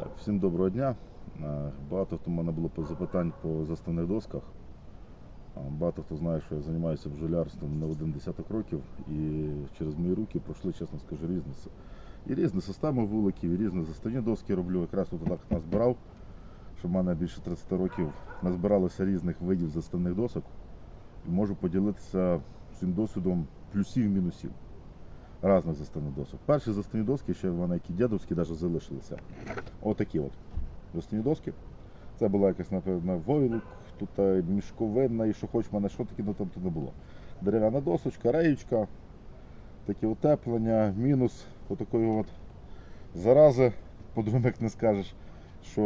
Так, всім доброго дня. Е, Багато хто в мене було запитань по заставних досках. Багато хто знає, що я займаюся бджолярством не один десяток років і через мої руки пройшли, чесно скажу, різні. І різні системи вуликів, і різні заставні доски роблю. Якраз тут так назбирав, що в мене більше 30 років назбиралося різних видів заставних досок. І можу поділитися цим досвідом плюсів і мінусів досок. Перші заставні доски, ще в мене які дідовські навіть залишилися. Отакі от заставні доски. Це була якась, напевно, войлок, тут е, мішковина і що хоч мене, що таке ну, там тут не було. Дерев'яна досочка, реєчка, таке утеплення, мінус отакої от зарази, по-другому як не скажеш, що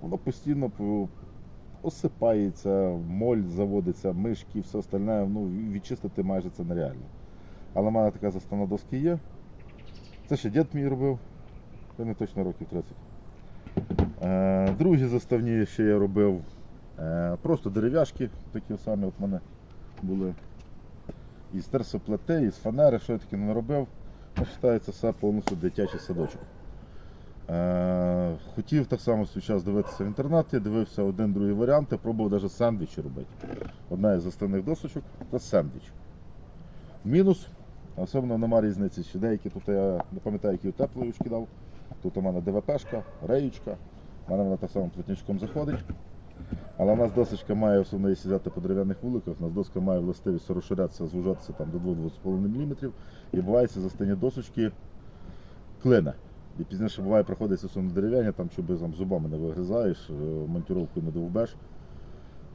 воно постійно осипається, моль заводиться, мишки все остальне, ну, відчистити майже це нереально. Але в мене така заставна доски є. Це ще дід мій робив, це не точно років 30. Е, другі заставні ще я робив е, просто дерев'яшки, такі самі от мене були. Із терсоплете, із фанери, що я таке не робив. Вважається все повністю дитячий садочок. Е, хотів так само свій час дивитися в інтернеті, дивився один другий варіанти, пробував навіть сендвічі робити. Одна із заставних досочок це сендвіч. Мінус, особливо нема різниці, чи деякі тут я не пам'ятаю, які утеплюючки дав. Тут у мене ДВПшка, реючка. У мене вона так само плотничком заходить. Але у нас досочка має, особливо якщо взяти по дерев'яних вуликах, у нас доска має властивість розширятися, звужатися там, до 2-2,5 мм. І буває ці застані досочки клине. І пізніше буває, приходиться особливо дерев'яні, там чуби там, зубами не вигризаєш, е, монтіровку не довбеш.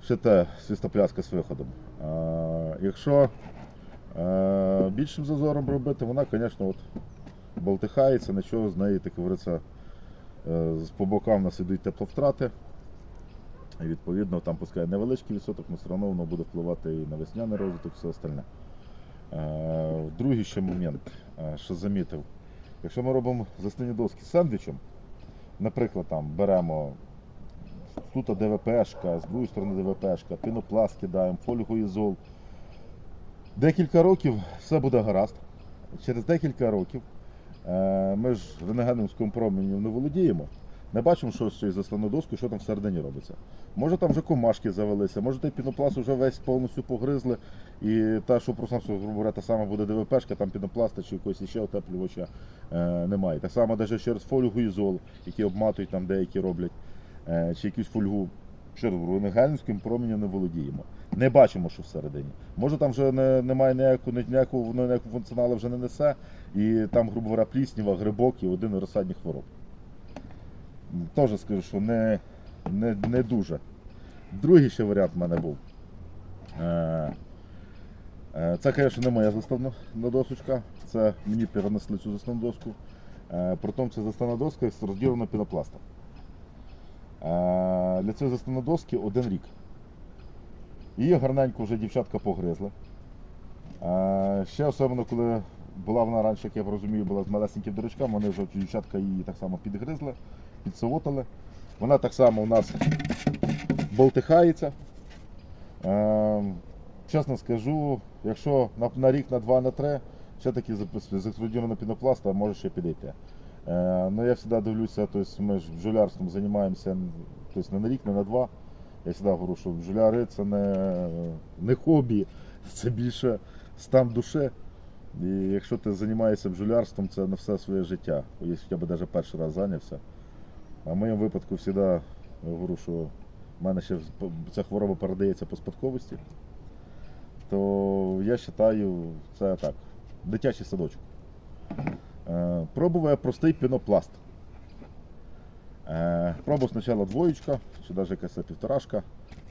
Ще те свістопляска з виходом. А, якщо е, більшим зазором робити, вона, звісно, от, болтихається, нічого з неї, так говориться, е, по бокам у нас ідуть тепловтрати. І відповідно там пускай невеличкий відсоток, але все одно воно буде впливати і на весняний розвиток, і все остальне. Е, Другий ще момент, е, що замітив. Якщо ми робимо застані доски з сендвічем, наприклад, там беремо тут ДВПшка, з другої сторони ДВПшка, пінопласт кидаємо, фольгоізол. Декілька років все буде гаразд. Через декілька років е, ми ж рентгеновським променем не володіємо. Не бачимо, що з цією заставною доскою, що там всередині робиться. Може там вже комашки завелися, може той пінопласт вже весь повністю погризли, і та, що просто грубо говоря, та сама буде ДВПшка, там пінопласта чи якогось ще утеплювача е, немає. Так само навіть через фольгу ізол, які обматують там деякі роблять, е, чи якусь фольгу. Ще говорю, променем не володіємо. Не бачимо, що всередині. Може там вже не, немає ніякого, ніякого, воно ніякого функціоналу вже не несе, і там, грубо говоря, плісніва, грибок і один розсадних хвороб. Теж скажу, що не, не, не дуже. Другий ще варіант в мене був. Е, е, Це, звісно, не моя заставна досочка. Це мені перенесли цю заставну доску. Е, Притом це заставна доска розділена пінопластом. Для цієї заставної доски один рік. Її гарненько вже дівчатка погризли. Е, Ще особливо, коли була вона раніше, як я розумію, була з малесеньким дурачком, вони вже дівчатка її так само підгризли, підсовотали. Вона так само у нас болтихається. Чесно скажу, якщо на, рік, на два, на три, ще таки з пінопласта може ще підійти. Е, ну, я завжди дивлюся, тобто ми ж бджолярством займаємося тобто не на рік, не на два. Я завжди говорю, що бджоляри це не, не хобі, це більше стан душі. І якщо ти займаєшся бджолярством, це на все своє життя. Якщо хоча б навіть перший раз зайнявся. А в моєму випадку завжди говорю, що в мене ще ця хвороба передається по спадковості, то я вважаю, це так, дитячий садочок. Е, Пробував я простий пінопласт. Е, Пробував спочатку двоєчка, чи навіть якась півторашка.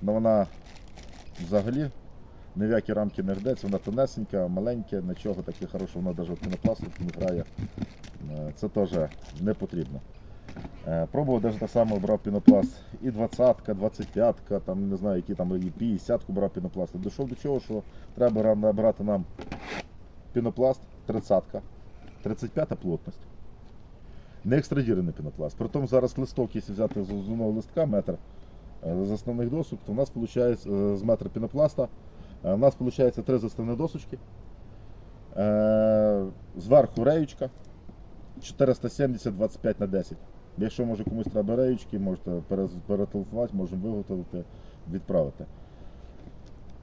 але вона взагалі ні в які рамки не гдеться, вона тонесенька, маленька, нічого таке хорошого, вона навіть пінопласту не грає. Е, Це теж не потрібно. Е, Пробував навіть так само брав пінопласт і 20-ка, 25-ка, там не знаю, які там і 50-ку брав пінопласт. Дійшов до чого, що треба набрати нам пінопласт 30-ка, 35-та плотність. Не екстрадірений пінопласт. Притом зараз листок, якщо взяти з одного листка метр е, з основних досок, то у нас виходить з метра пінопласта. е, У нас виходить три заставні досочки. Е, Зверху реючка 470 25 на 10. Якщо може комусь треба реючки, можете перетелефонувати, можемо виготовити, відправити.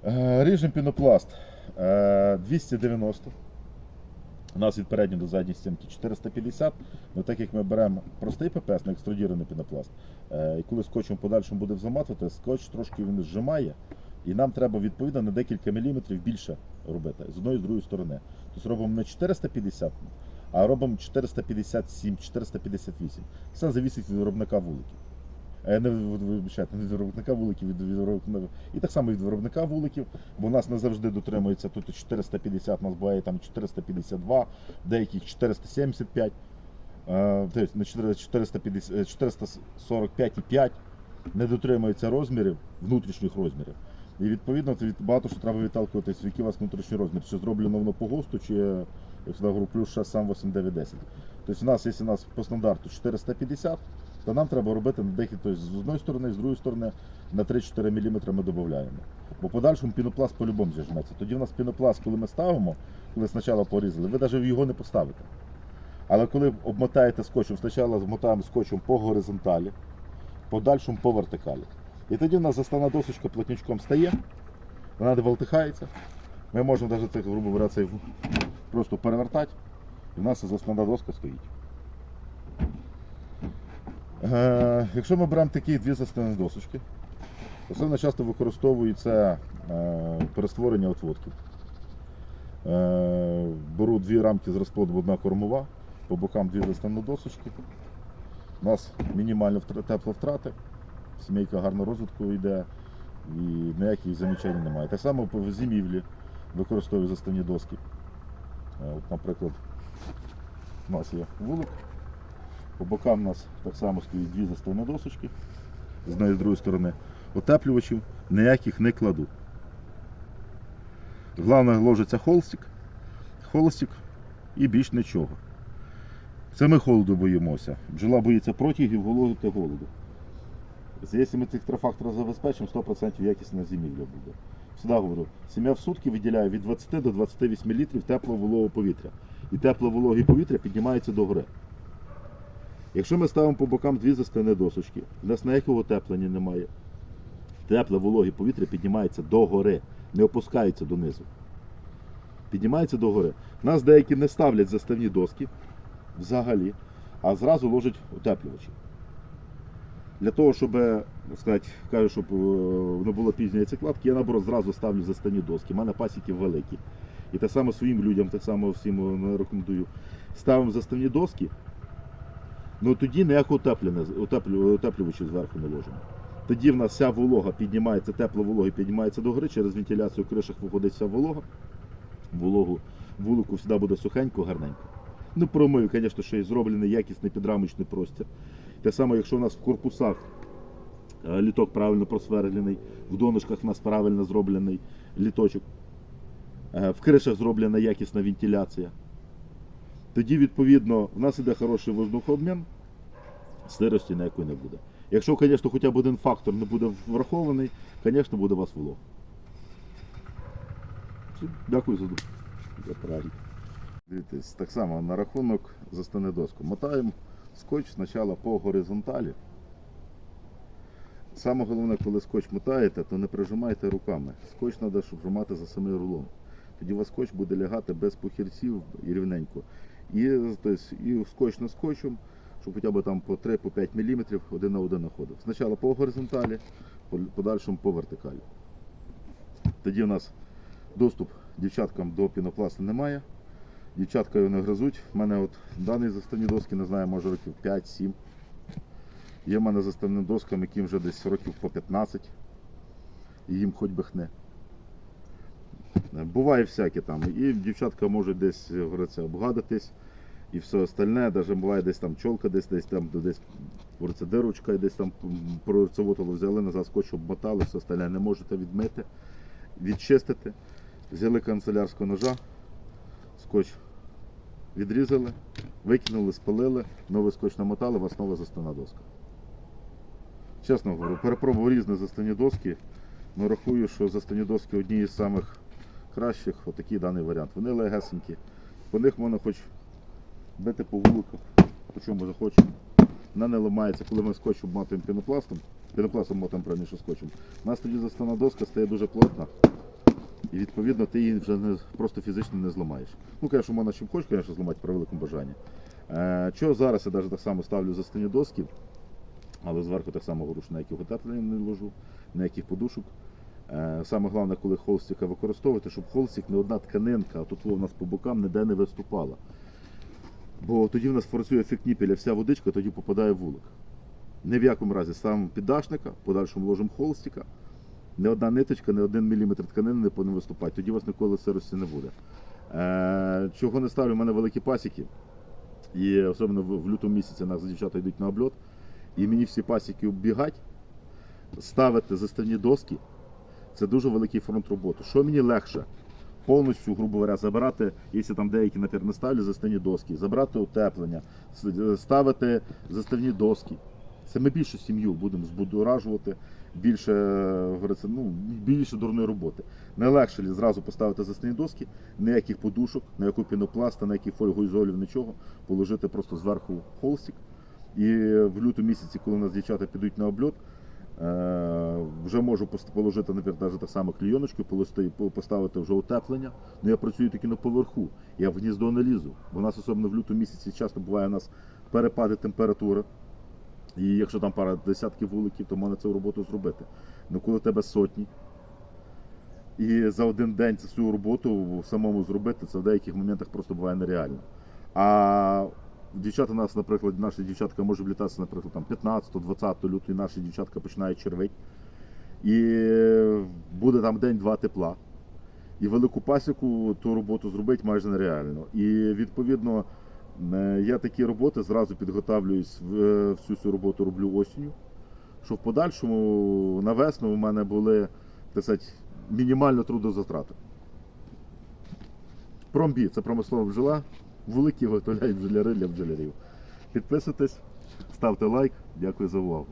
Е, Ріжемо пінопласт е, 290. У нас від передньої до задньої стінки 450. Ну, так як ми беремо простий ППС, не екструдірований пінопласт, е, і коли скотчем подальшому буде заматувати, скотч трошки він зжимає, і нам треба відповідно на декілька міліметрів більше робити з одної з другої сторони. Тобто робимо не 450, а робимо 457, 458. Все залежить від виробника вуликів. Не вибачайте, не від виробника вуликів, від, виробника. І так само від виробника вуликів, бо нас не завжди дотримується тут 450, у нас буває там 452, деяких 475, е, тобто на 4- 450, е, 445,5 не дотримується розмірів, внутрішніх розмірів. І відповідно від- багато що треба відталкуватись, який у вас внутрішній розмір, чи зроблено воно по ГОСТу, чи я завжди говорю, плюс ще сам 8, 9, 10. Тобто у нас, якщо у нас по стандарту 450, то нам треба робити на декілька, тобто з одної сторони, з другої сторони на 3-4 мм ми додаємо. Бо в подальшому пінопласт по-любому зіжметься. Тоді у нас пінопласт, коли ми ставимо, коли спочатку порізали, ви навіть його не поставите. Але коли обмотаєте скотчем, спочатку змотаємо скотчем по горизонталі, подальшому по вертикалі. І тоді в нас заставна досочка плотничком стає, вона не болтихається. Ми можемо навіть грубо говоря, просто перевертати, і в нас заставна доска стоїть. Е, якщо ми беремо такі дві заставні досочки, особливо часто використовується е, перестворення отводків. Е, беру дві рамки з розплоду, одна кормова, по бокам дві заставні досочки. У нас мінімальні втра- тепловтрати, сімейка гарно розвитку йде і ніяких замічань немає. Так само в зимівлі використовую заставні доски. От, наприклад, у нас є вулик. По бокам у нас так само стоїть дві заставні досочки з однієї з другої сторони. Утеплювачів ніяких не кладу. Головне ложиться холстик, холстик і більш нічого. Це ми холоду боїмося. Бджола боїться протягів, голоди голоду. Якщо ми цих три фактори забезпечимо, 100% якісна зимівля буде. Всегда говорю, сім'я в сутки виділяє від 20 до 28 літрів теплого вологого повітря. І тепло вологе повітря піднімається до гори. Якщо ми ставимо по бокам дві заставні досочки, у нас ніякого утеплення немає. Тепле вологе повітря піднімається до гори, не опускається донизу. Піднімається до гори. У нас деякі не ставлять заставні доски взагалі, а зразу ложать утеплювачі. Для того, щоб так сказати, кажу, щоб е, не було пізньої яйцекладки, я наоборот зразу ставлю заставні доски. У мене пасіки великі. І так само своїм людям, так само всім е, рекомендую. Ставимо заставні доски, ну тоді ніякого утеплювачів зверху не ложимо. Тоді в нас вся волога піднімається, тепло вологи піднімається до гори, через вентиляцію в кришах виходить вся волога. Вологу, вулику завжди буде сухенько, гарненько. Ну, промию, звісно, що і зроблений якісний підрамочний простір. Те саме, якщо у нас в корпусах е, літок правильно просверлений, в донышках у нас правильно зроблений літочок, е, в кришах зроблена якісна вентиляція. Тоді, відповідно, в нас іде хороший воздухообмін, сирості ніякої не буде. Якщо, звісно, хоча б один фактор не буде врахований, звісно, буде у вас волога. Дякую за, за. Дивіться, так само на рахунок застани доску. Мотаємо скотч спочатку по горизонталі. Саме головне, коли скотч мотаєте, то не прижимайте руками. Скотч треба, щоб тримати за самий рулон. Тоді у вас скотч буде лягати без похірців і рівненько. І, і скотч на скотчем, щоб хоча б там по 3-5 мм один на один знаходив. Спочатку по горизонталі, по подальшому по вертикалі. Тоді у нас доступ дівчаткам до пінопласту немає. Дівчатка його не гризуть. У мене от дані заставні доски, не знаю, може років 5-7. Є в мене заставні досками, яким вже десь років по 15. І їм хоч би хне. Буває всяке там. І дівчатка може десь говориться, обгадитись і все остальне. Навіть буває десь там чолка, десь десь там десь говориться, дирочка, десь там прорцевотало взяли, назад скотч обмотали, все остальне не можете відмити, відчистити. Взяли канцелярського ножа, скотч відрізали, викинули, спалили, новий скотч намотали, у вас нова заставна доска. Чесно говорю, перепробував різні заставні доски. Ну, рахую, що заставні доски одні з самих кращих, отакий даний варіант. Вони легесенькі. По них можна хоч бити по вуликах, по чому захочемо. вона не ламається, коли ми скотчем матуємо пінопластом, пінопластом мотаємо правильніше скотчем, у нас тоді заставна доска стає дуже плотна. І відповідно ти її вже не, просто фізично не зламаєш. Ну, звісно, можна чим хочеш, звісно, зламати при великому бажанні. Е, чого зараз я навіть так само ставлю заставні доски, але зверху так само говорю, що ніяких утеплень не ложу, ніяких подушок. Е, Саме головне, коли холстика використовувати, щоб холстик не одна тканинка, а тут у нас по бокам ніде не виступала. Бо тоді в нас працює ефект ніпеля, вся водичка тоді попадає в вулик. Ні в якому разі ставимо піддашника, подальшому ложимо холстика, ні одна ниточка, ні один міліметр тканини не повинен виступати. Тоді у вас ніколи сирості не буде. Е, чого не ставлю, у мене великі пасіки. І особливо в лютому місяці нас дівчата йдуть на обльот. І мені всі пасіки оббігать, ставити заставні доски. Це дуже великий фронт роботи. Що мені легше? Повністю, грубо говоря, забирати, якщо там деякі, не ставлю заставні доски, забрати утеплення, ставити заставні доски. Це ми більше сім'ю будемо збудоражувати, більше, е, ну, більше дурної роботи. Найлегше зразу поставити заставні доски, ніяких подушок, ніякого пінопласта, ніяких фольгоізолів, нічого, положити просто зверху холстик. І в лютому місяці, коли у нас дівчата підуть на обльот, вже можу положити, навіть так само клійоночку, поставити вже утеплення. Ну я працюю тільки на поверху. Я в гніздо не лізу. Бо у нас особливо в лютому місяці часто буває у нас перепади температури. І якщо там пара десятків вуликів, то можна цю роботу зробити. Ну коли тебе сотні, і за один день цю роботу самому зробити, це в деяких моментах просто буває нереально. А дівчата нас, наприклад, наші дівчатка може влітатися, наприклад, там 15-20 лютого, і наші дівчатка починають червить. І буде там день-два тепла. І велику пасіку ту роботу зробити майже нереально. І відповідно е, я такі роботи зразу підготавлююсь е, всю цю роботу роблю осінню. Щоб в подальшому на весну у мене були так сказати, мінімально трудозатрати. Промбі це промислова бджола. Великі виготовляють бджолярі для бджолярів. Підписуйтесь, ставте лайк. Дякую за увагу.